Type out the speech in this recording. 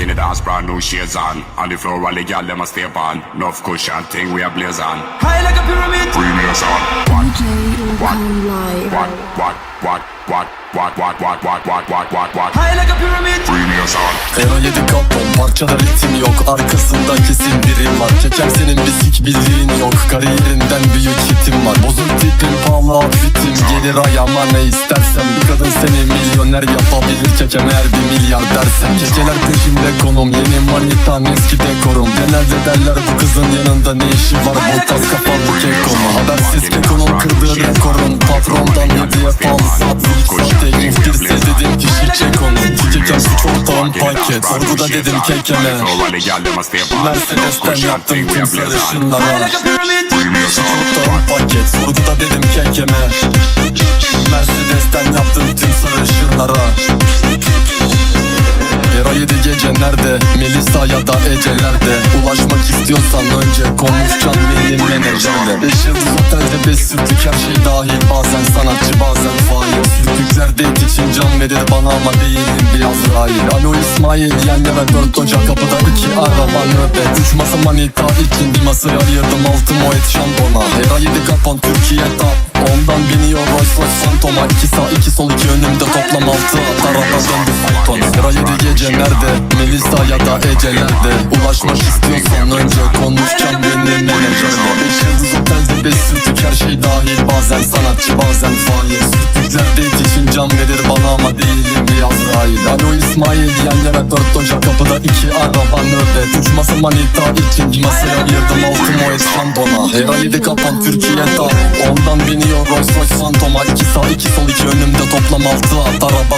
in the dance, brand new shades on. On the floor, all the gal them a stay on. Enough cushion thing we a blaze on. High like a pyramid. Premiers on. What? Live. What? What? What? What? What? What? What? What? What? What? What? What? High like a pyramid. Premiers on. Ero 7 kapon parçada ritim yok Arkasında kesin birim var Çeker senin bir sik bildiğin yok Kariyerinden büyük hitim var Bozuk tipim pahalı gelir ayağıma ne istersen Bir kadın seni milyoner yapabilir. Çekemer bir milyar dersen Geceler peşimde konum. Yeni manitam eski dekorum. Genelde derler bu kızın yanında ne işi var? Bu tas kafalı kekoma Habersiz kekonun kırdığı rekorum patrondan yediye pam Satılık sahte inftirse dedim kişi çek onu Çekeceğim su çoktan paket. Sorguda dedim kekeme. Mercedes'ten yaptım tüm sarışınlara Su çoktan paket. Gece nerede? Melisa ya da Ece'lerde Ulaşmak istiyorsan önce konuşacaksın benim menajerle Beş yıldız otelde beş sürtük her şey dahil. Bazen sanatçı bazen fail Sürtükler date için can verir bana ama değilim biraz rahil Alo İsmail yende ve dört ocak kapıda iki araba nöbet. Üç masa manita ikinci masaya ayırdım altı moet şambona Era yedi kapan Türkiye tap Ondan biniyor. Rolls Royce Phantom'a iki sağ iki sol iki önümde toplam altı. Araba döndü fayton Era yedi gece Melisa ya da Ece'lerde Ulaşmak istiyorsan önce konuşacağım benim menajerle Beş yıldız otelde beş sürtük her şey dahil. Bazen sanatçı bazen fail Sürtükler date için can verir bana ama değilim bir Azrail Alo İsmail diyenler hep dört ocak kapıda iki araba nöbet. Üç masa manita ikinci masaya ayırdım altı moet şandona Era yedi kapan Türkiye tap Ondan biniyor Rolls Royce Phantom'a iki sağ iki sol iki önümde toplam altı at. Araba